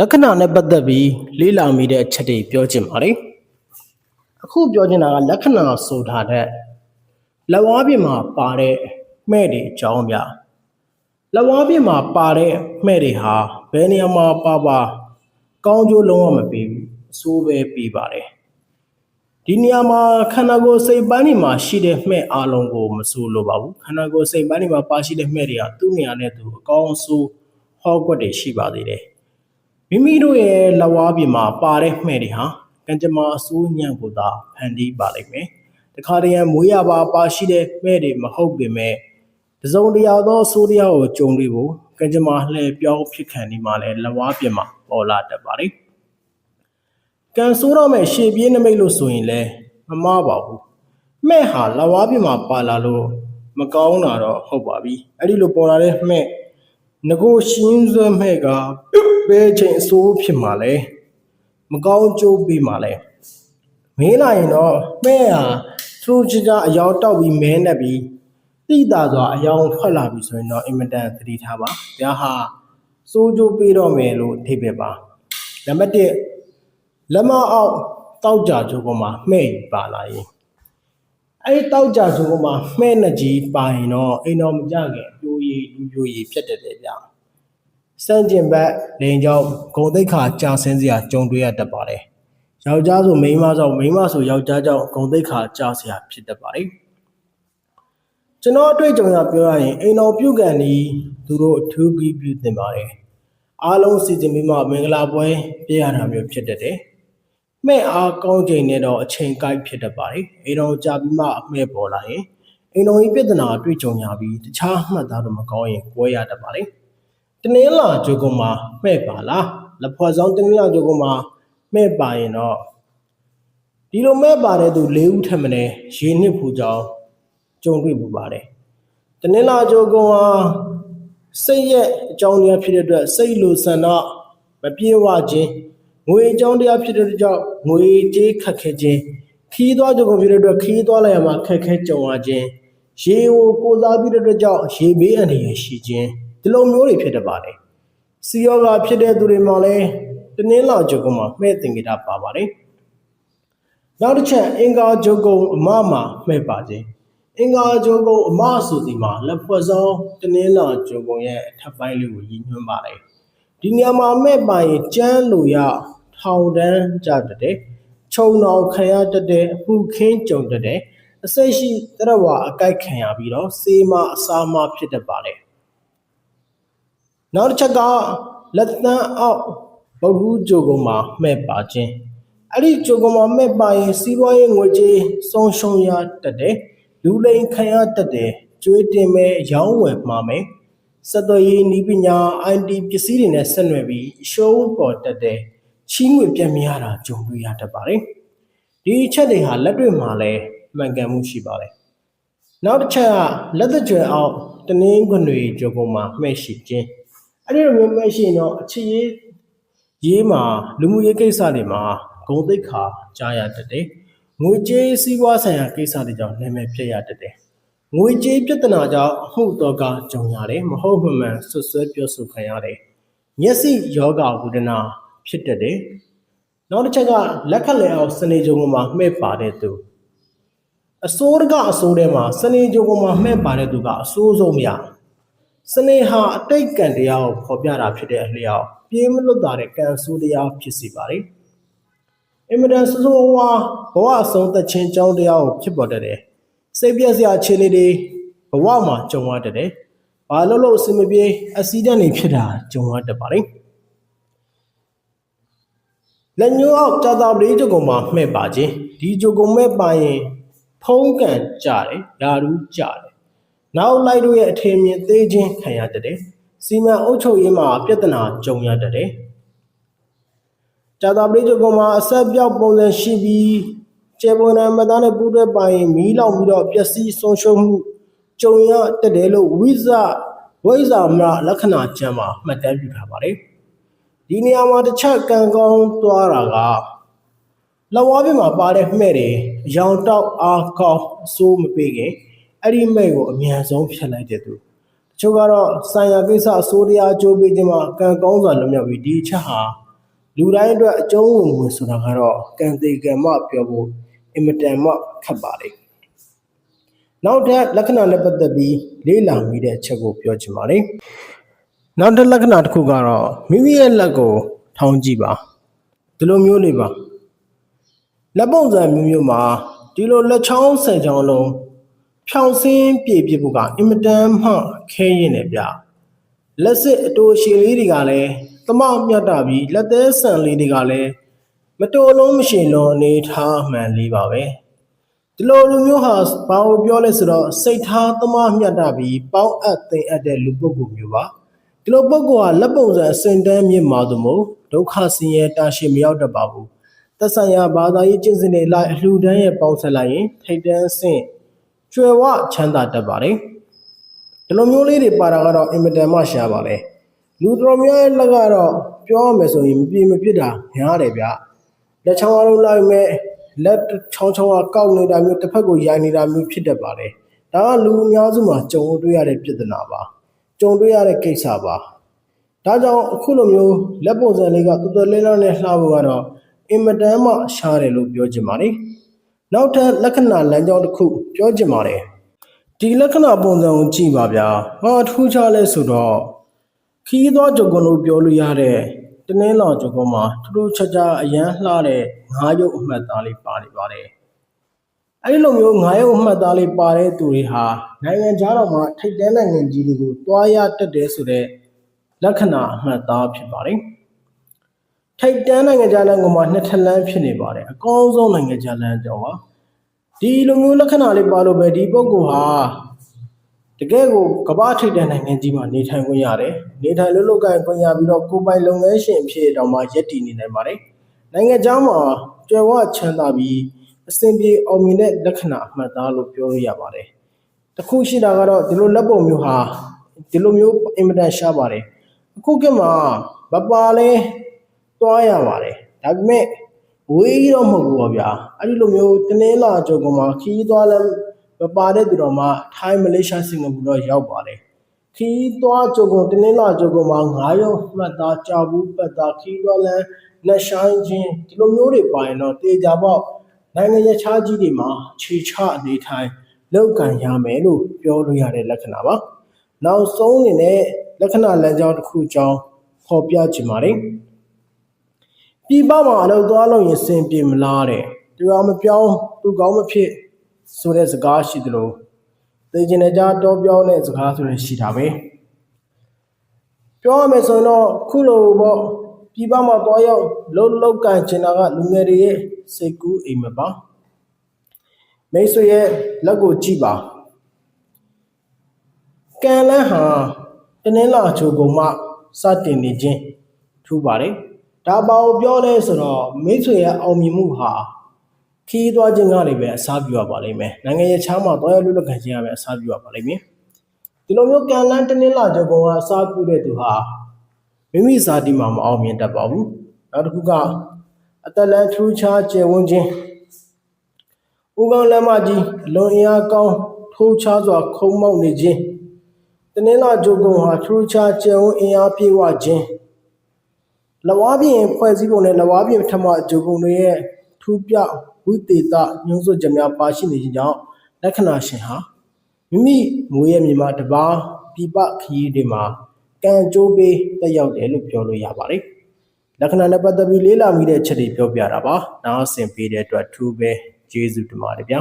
လက္ခဏာနဲ့ပတ်သက်ပြီးလေးလာမိတဲ့အချက်တွေပြောချင်ပါတယ်အခုပြောချင်တာကလက္ခဏာဆိုတာတဲ့လက်ဝါးပြင်မှာပါတဲ့မှဲ့တွေအကြောင်းပြလက်ဝါးပြင်မှာပါတဲ့မှဲ့တွေဟာဘယ်နေရာမှာပါပါကောင်းကျိုးလုံးဝမပေးဘူးအဆိုးပဲပေးပါတယ်ဒီနေရာမှာခန္ဓာကိုယ်စိတ်ပိုင်းတွေမှာရှိတဲ့မှဲ့အလုံးကိုမဆိုးလို့ပါဘူးခန္ဓာကိုယ်စိတ်ပိုင်းတွေမှာပါရှိတဲ့မှဲ့တွေကသူ့နေရာနဲ့သူအကောင်းအဆိုးဟောကွက်တွေရှိပါသေးတယ် မိမိတို့ရဲ့လက်ဝါးပြင်မှာပါတဲ့မှဲ့တွေဟာကံကြမ္မာအစိုးညံ့ကိုသာဖန်တီးပါလိမ့်မယ်။တခါတည်းရန်မွေးရပါပါရှိတဲ့မှဲ့တွေမဟုတ်ပေမဲ့တစုံတရာသောအစိုးတရားကိုကြုံတွေ့ဖို့ကံကြမ္မာလှည့်ပြောင်းဖြစ်ခံဒီမှာလဲလက်ဝါးပြင်မှာပေါ်လာတတ်ပါလိမ့်။ကံဆိုးတော့မဲ့ရှေ့ပြေးနမိတ်လို့ဆိုရင်လဲမမှားပါဘူး။မှဲ့ဟာလက်ဝါးပြင်မှာပါလာလို့မကောင်းတာတော့ဟုတ်ပါပြီ။အဲ့ဒီလိုပေါ်လာတဲ့မှဲ့ငကိုရှင်းစွဲမဲ့က ဘယ်ချိန်အစိုးဖြစ်မှာလဲမကောင်းကြိုးပေးမှာလဲမင်းလာရင်တော့မဲ့ဟာသူချစ်တာအယောင်တောက်ပြီးမဲနေပြီးတိတာစွာအယောင်ထွက်လာပြီဆိုရင်တော့အင်မတန်သတိထားပါဒါဟာစိုးကြိုးပေးတော့မယ်လို့အထိပ္ပယ်ပါနံပါတ်1လက်မအောက်တောက်ကြကြိုးပေါ်မှာမှဲ့ပါလာရင်အဲ့ဒီတောက်ကြကြိုးပေါ်မှာမှဲ့နှစ်ကြီးပါရင်တော့အိမ်တော်မကြခင်ပြိုးရည်လူပြိုးရည်ဖြစ်တတ်တယ်ဗျ စန့်ကျင်ဘက်လိန်ကြောင့်ဂုံတိတ်ခါကြာဆင်းစရာကြုံတွေ့ရတတ်ပါတယ်ယောက်ျားဆိုမိန်းမဆိုမိန်းမဆိုယောက်ျားကြောင့်ဂုံတိတ်ခါကြာစရာဖြစ်တတ်ပါတယ်ကျွန်တော်အတွေ့အကြုံရပြောရရင်အိမ်တော်ပြုတ်ကန်ဒီသူတို့အထူးပြီးပြုတင်ပါတယ်အားလုံးစီစဉ်ပြီးမှမင်္ဂလာပွဲပြရတာမျိုးဖြစ်တတ်တယ်မဲ့အားကောင်းချိန်နဲ့တော့အချိန်ကိုက်ဖြစ်တတ်ပါတယ်အိမ်တော်ကြာပြီးမှအမဲ့ပေါ်လာရင်အိမ်တော်ကြီးပြဿနာအတွေ့အကြုံရပြီးတခြားမှတ်သားတော့မကောင်းရင်ကွဲရတတ်ပါတယ် တနင်္လာဂျိုကုံမှာမဲ့ပါလားလက်ဖွဲ့ဆောင်တနင်္လာဂျိုကုံမှာမဲ့ပါရင်တော့ဒီလိုမဲ့ပါတဲ့သူ၄ဦးထက်မနည်းရေနစ်ဖူကြောင်းကြုံတွေ့ပူပါတယ်တနင်္လာဂျိုကုံဟာစိတ်ရဲ့အကြောင်းတရားဖြစ်တဲ့အတွက်စိတ်လိုဆန္ဒမပြေဝခြင်းငွေအကြောင်းတရားဖြစ်တဲ့အတွက်ကြောင့်ငွေကြေးခက်ခဲခြင်းခီးသွားကြုံဖြစ်တဲ့အတွက်ခီးသွားလိုက်ရမှာခက်ခဲကြုံရခြင်းရေကိုကိုစားပြီးတဲ့အတွက်ကြောင့်ရေဘေးအန္တရာယ်ရှိခြင်း ဒီလိုမျိုးတွေဖြစ်တတ်ပါတယ်စီယောဂါဖြစ်တဲ့သူတွေမှာလည်းတနင်္လာကြုံကမှာမဲ့တင်ကြတာပါပါတယ်နောက်တစ်ချက်အင်္ဂါဂျုံကုံအမမှာမဲ့ပါခြင်းအင်္ဂါဂျုံကုံအမဆိုဒီမှာလက်ဖွဲ့ဆောင်တနင်္လာဂျုံကုံရဲ့အထက်ပိုင်းလေးကိုရည်ညွှန်းပါတယ်ဒီနေရာမှာမဲ့ပါရင်ကျန်းလို့ရထောင်တန်းကြတတ်တယ်ခြုံတော်ခံရတတ်တယ်မှုခင်းကြုံတတ်တယ်အစိတ်ရှိတရဝအကိုက်ခံရပြီးတော့စေမအစာမဖြစ်တတ်ပါတယ် နောက်တစ်ချက်ကလက်သန်းအောက်ဗုဒ္ဓဂျိုကုံမှာမဲ့ပါခြင်းအဲ့ဒီဂျိုကုံမှာမဲ့ပါရင်စီးပွားရေးငွေကြေးဆုံးရှုံးရတတ်တယ်လူလိမ်ခံရတတ်တယ်ကျွေးတင်မဲ့ရောင်းဝယ်မှာမယ်စက်တော်ရေးဤပညာ IT ပစ္စည်းတွေနဲ့ဆက်နွယ်ပြီးရှုံးပေါ်တတ်တယ်ချီးငွေပြတ်မရတာကြုံတွေ့ရတတ်ပါတယ်ဒီအချက်တွေဟာလက်တွေ့မှာလည်းမှန်ကန်မှုရှိပါတယ်နောက်တစ်ချက်ကလက်သက်ကြွယ်အောင်တနင်းခွနွေကြုံပေါ်မှာမှဲ့ရှိခြင်း အဲ့ဒီလိုမျိုးမှဲ့ရှိရင်တော့အချစ်ရေးရေးမှာလူမှုရေးကိစ္စတွေမှာဂုံတိတ်ခါကြားရတတ်တယ်ငွေကြေးစည်းဝါးဆိုင်ရာကိစ္စတွေကြောင့်နာမည်ဖြစ်ရတတ်တယ်ငွေကြေးပြဿနာကြောင့်အမှုတော်ကကြုံရတယ်မဟုတ်မှန်မှန်ဆွဆွဲပြောဆိုခံရတယ်မျက်စိယောဂဝုဒနာဖြစ်တတ်တယ်နောက်တစ်ချက်ကလက်ခက်လဲအောင်စနေကြုံမှာမှဲ့ပါတဲ့သူအစိုးရကအစိုးထဲမှာစနေကြုံမှာမှဲ့ပါတဲ့သူကအစိုးဆုံးမရ စနေဟာအတိတ်ကံတရားကိုဖော်ပြတာဖြစ်တဲ့အလျောက်ပြေးမလွတ်တာတဲ့ကံဆိုးတရားဖြစ်စီပါတယ်အင်မတန်ဆိုးဆိုးဝါးဘဝအဆုံးသက်ခြင်းကြောင်းတရားကိုဖြစ်ပေါ်တတ်တယ်စိတ်ပြည့်စရာအခြေအနေတွေဘဝမှာကြုံရတတ်တယ်ဘာလို့လို့အစမပြေအက်ဆီဒန့်တွေဖြစ်တာကြုံရတတ်ပါတယ်လက်ညှိုးအောက်ကြာတာပရိကြုံကမှာမှဲ့ပါခြင်းဒီကြုံကမဲ့ပါရင် ဖုံးကန်ကြတယ်ယာရူးကြတယ် နောက်လိုက်တို့ရဲ့အထင်မြင်သေးခြင်းခံရတတ်တယ်စီမံအုပ်ချုပ်ရေးမှာပြဿနာကြုံရတတ်တယ်ကြာတာပရိကြုံကမှာအဆက်ပြောက်ပုံစံရှိပြီးကျေပွန်နံမသားနဲ့ပူးတွဲပါရင်မီးလောင်ပြီးတော့ပျက်စီးဆုံးရှုံးမှုကြုံရတတ်တယ်လို့ဝိဇဝိဇာမရလက္ခဏာကျမ်းမှာမှတ်တမ်းပြုထားပါတယ်ဒီနေရာမှာတစ်ချက်ကံကောင်းသွားတာကလက်ဝါးပြင်မှာပါတဲ့မှဲ့တွေအယောင်တောက်အားကောင်းအစိုးမပေးခင် အဲ့ဒီမှဲ့ကိုအမြန်ဆုံးဖြတ်လိုက်တဲ့သူတချို့ကတော့ဆိုင်ရာကိစ္စအစိုးတရားအကျိုးပေးခြင်းမှာကံကောင်းစွာလွတ်မြောက်ပြီးဒီအချက်ဟာလူတိုင်းအတွက်အကျုံးဝင်ဝင်ဆိုတာကတော့ကံသေးကံမပြောဖို့အင်မတန်မှခက်ပါလေနောက်ထပ်လက္ခဏာနဲ့ပတ်သက်ပြီးလေးလာမိတဲ့အချက်ကိုပြောချင်ပါတယ်နောက်ထပ်လက္ခဏာတစ်ခုကတော့မိမိရဲ့လက်ကို ထောင်းကြည့်ပါဒီလိုမျိုးလေးပါလက်ပုံစံမျိုးမျိုးမှာဒီလိုလက်ချောင်းဆယ်ချောင်းလုံး ဖြောင်ဆင်းပြေပြဖို့ကအင်မတန်မှခဲရင်တယ်ဗျလက်စစ်အတူရှည်လေးတွေကလည်းသမမြတ်တာပြီးလက်သေးဆန်လေးတွေကလည်းမတော်လုံးမရှိလုံးအနေထားမှန်လေးပါပဲဒီလိုလူမျိုးဟာဘာလို့ပြောလဲဆိုတော့စိတ်ထားသမမြတ်တာပြီးပေါင်းအပ်သိမ့်အပ်တဲ့လူပုဂ္ဂိုလ်မျိုးပါဒီလိုပုဂ္ဂိုလ်ဟာလက်ပုံစံအစဉ်တန်းမြင့်မာသူမို့ဒုက္ခဆင်းရဲတာရှိမရောက်တတ်ပါဘူးသက်ဆိုင်ရာဘာသာရေးကျင့်စဉ်တွေလိုက်အလှူဒန်းရဲ့ပေါင်းဆက်လိုက်ရင်ထိတ်တန်းဆင့် ကျွယ်ဝချမ်းသာတတ်ပါတယ်ဒီလိုမျိုးလေးတွေပါတာကတော့အင်မတန်မှရှားပါလေလူတော်များရဲ့လက်ကတော့ပြောရမယ်ဆိုရင်မပြေမပြစ်တာများတယ်ဗျလက်ချောင်းအလုံးလိုက်မဲ့လက်ချောင်းချောင်းကကောက်နေတာမျိုးတစ်ဖက်ကိုရိုင်နေတာမျိုးဖြစ်တတ်ပါတယ်ဒါကလူအများစုမှာကြုံတွေ့ရတဲ့ပြဿနာပါကြုံတွေ့ရတဲ့ကိစ္စပါဒါကြောင့်အခုလိုမျိုးလက်ပုံစံလေးကတော်တော်လေးလေးနဲ့လှဖို့ကတော့အင်မတန်မှရှားတယ်လို့ပြောချင်ပါတယ် နောက်ထပ်လက္ခဏာလမ်းကြောင်းတစ်ခုပြောချင်ပါတယ်ဒီလက္ခဏာပုံစံကိုကြည့်ပါဗျာဟာထူးခြားလဲဆိုတော့ခီးသွားကြုံကုန်လို့ပြောလို့ရတဲ့တနင်းလောင်ကြုံကုန်မှာထူးထူးခြားခြားအရန်လှတဲ့ငါးရုပ်အမှတ်သားလေးပါနေပါတယ်အဲ့ဒီလိုမျိုးငါးရုပ်အမှတ်သားလေးပါတဲ့သူတွေဟာနိုင်ငံခြားတော်မှာထိတ်တန်းနိုင်ငံကြီးတွေကိုတွားရတတ်တယ်ဆိုတဲ့လက္ခဏာအမှတ်သားဖြစ်ပါတယ် ထိတ်တန်းနိုင်ငံခြားလမ်းကမှနှစ်ထပ်လမ်းဖြစ်နေပါတယ်အကောင်းဆုံးနိုင်ငံခြားလမ်းကြောင်းပါဒီလိုမျိုးလက္ခဏာလေးပါလို့ပဲဒီပုဂ္ဂိုလ်ဟာတကယ်ကိုကမ္ဘာထိပ်တန်းနိုင်ငံကြီးမှာနေထိုင်ခွင့်ရတယ်နေထိုင်လို့လို့ကိုင်ခွင့်ရပြီးတော့ကိုယ်ပိုင်လုပ်ငန်းရှင်ဖြစ်တော့မှရက်တည်နေနိုင်ပါတယ်နိုင်ငံခြားမှာကျွယ်ဝချမ်းသာပြီးအစဉ်ပြေအောင်မြင်တဲ့လက္ခဏာအမှတ်သားလို့ပြောလို့ရပါတယ်တခုရှိတာကတော့ဒီလိုလက်ပုံမျိုးဟာဒီလိုမျိုးအင်မတန်ရှားပါတယ်အခုကမှမပါလဲ သွားရပါတယ်ဒါပေမဲ့ဝေးကြီးတော့မဟုတ်ဘူးပေါ့ဗျာအဲ့ဒီလိုမျိုးတနင်္လာကြုံကမှခီးသွားလဲမပါတဲ့သူတော်မှထိုင်းမလေးရှားစင်ကာပူတော့ရောက်ပါတယ်ခီးသွားကြုံကတနင်္လာကြုံကမှ9ရောက်မှတ်သားကြာဘူးပတ်သားခီးသွားလဲလက်ဆိုင်ချင်းဒီလိုမျိုးတွေပါရင်တော့တေချာပေါ့နိုင်ငံရခြားကြီးတွေမှာခြေချအနေထိုင်လောက်ကန်ရမယ်လို့ပြောလို့ရတဲ့လက္ခဏာပါနောက်ဆုံးအနေနဲ့လက္ခဏာလမ်းကြောင်းတစ်ခုကြောင်းဖော်ပြချင်ပါတယ် ပြည်ပမှာအလုပ်သွားလို့ရင်စင်ပြေမလားတဲ့သူကမပြောင်းသူကောင်းမဖြစ်ဆိုတဲ့စကားရှိသလိုသိကျင်တဲ့ကြားတော့ပြောတဲ့စကားဆိုရင်ရှိတာပဲပြောရမယ်ဆိုရင်တော့ခုလိုပေါ့ပြည်ပမှာသွားရောက်လှုပ်လှုပ်ကန်ချင်တာကလူငယ်တွေရဲ့စိတ်ကူးအိမ်မပါမိတ်ဆွေရဲ့လက်ကိုကြည့်ပါကံလန်းဟာတနင်္လာချိုကုံမှစတင်နေခြင်းထူပါတယ် ဒါပါကိုပြောလဲဆိုတော့မိတ်ဆွေရဲ့အောင်မြင်မှုဟာခီးသွားခြင်းကနေပဲအစားပြုရပါလိမ့်မယ်နိုင်ငံရဲ့ချားမှာတွားရလွတ်လပ်ခံခြင်းကပဲအစားပြုရပါလိမ့်မယ်ဒီလိုမျိုးကံလန်းတနင်္လာချိုကုံကအစားပြုတဲ့သူဟာမိမိစာတီမှာမအောင်မြင်တတ်ပါဘူးနောက်တစ်ခုကအတလန်ထူးခြားကျယ်ဝန်းခြင်းဦးကောင်းလက်မကြီးအလွန်အင်အားကောင်းထိုးခြားစွာခုံမောက်နေခြင်းတနင်္လာဂျိုကုံဟာထူးခြားကျယ်ဝန်းအင်အားပြေဝခြင်း လဝါပြင်ဖွဲ့စည်းပုံနဲ့လဝါပြင်ပထမဂျိုကုံတွေရဲ့ထူးပြဝိသေသညှို့စွချက်များပါရှိနေခြင်းကြောင့်လက္ခဏာရှင်ဟာမိမိငွေရဲ့မြေမှာတပါပြပခရီးတွေမှာကံကြိုးပေးတက်ရောက်တယ်လို့ပြောလို့ရပါတယ်လက္ခဏာနဲ့ပတ်သက်ပြီးလေးလာမိတဲ့ချက်တွေပြောပြတာပါနားဆင်ပေးတဲ့အတွက်ထူးပဲကျေးဇူးတင်ပါတယ်ဗျာ